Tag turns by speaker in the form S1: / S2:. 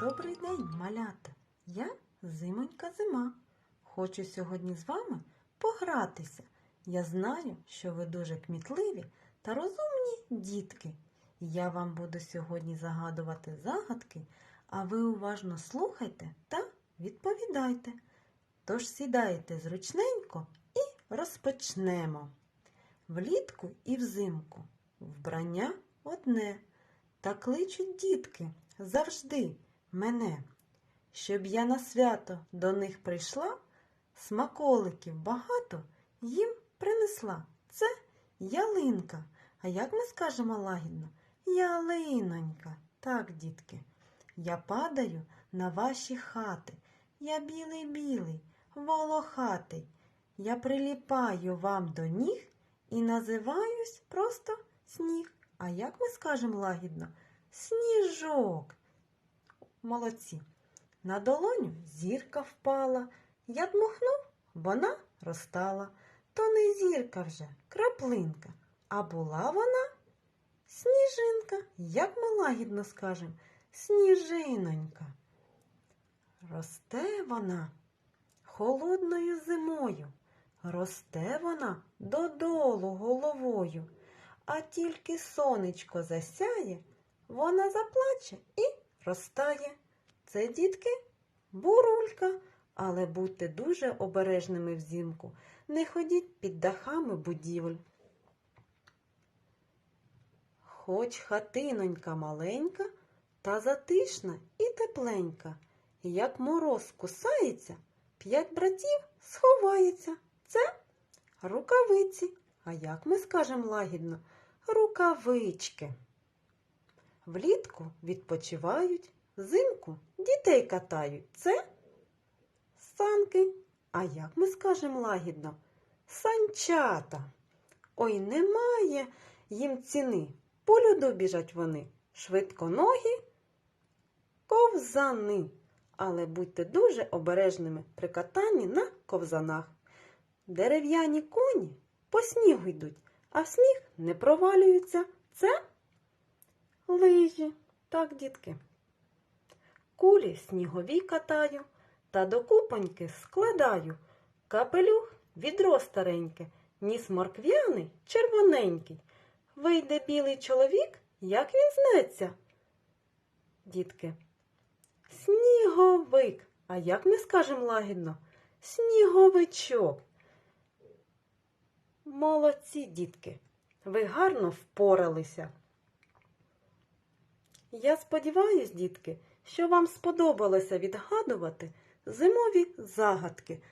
S1: Добрий день, малята! Я зимонька зима. Хочу сьогодні з вами погратися. Я знаю, що ви дуже кмітливі та розумні дітки. Я вам буду сьогодні загадувати загадки, а ви уважно слухайте та відповідайте. Тож сідайте зручненько і розпочнемо. Влітку і взимку вбрання одне, та кличуть дітки завжди мене, щоб я на свято до них прийшла, смаколиків багато їм принесла. Це ялинка. А як ми скажемо лагідно? Ялинонька. Так, дітки, я падаю на ваші хати. Я білий-білий, волохатий. Я приліпаю вам до ніг і називаюсь просто сніг. А як ми скажемо лагідно? Сніжок. Молодці. На долоню зірка впала. Я дмухнув, вона розтала. То не зірка вже, краплинка. А була вона сніжинка. Як ми лагідно скажемо? Сніжинонька. Росте вона холодною зимою. Росте вона додолу головою. А тільки сонечко засяє, вона заплаче і розтає. Це, дітки, бурулька, але будьте дуже обережними взимку. Не ходіть під дахами будівель. Хоч хатинонька маленька, та затишна і тепленька. Як мороз кусається, п'ять братів сховається. Це рукавиці. А як ми скажемо лагідно? Рукавички. Влітку відпочивають, взимку дітей катають. Це санки. А як ми скажемо лагідно? Санчата. Ой, немає їм ціни. По льоду біжать вони. Швидконогі ковзани. Але будьте дуже обережними при катанні на ковзанах. Дерев'яні коні по снігу йдуть, а сніг не провалюються. Це лижі. Так, дітки. Кулі снігові катаю та до купоньки складаю. Капелюх відро стареньке, ніс морквяний червоненький. Вийде білий чоловік, як він знеться. Дітки. Сніговик. А як ми скажемо лагідно? Сніговичок. Молодці, дітки, ви гарно впоралися. Я сподіваюсь, дітки, що вам сподобалося відгадувати зимові загадки.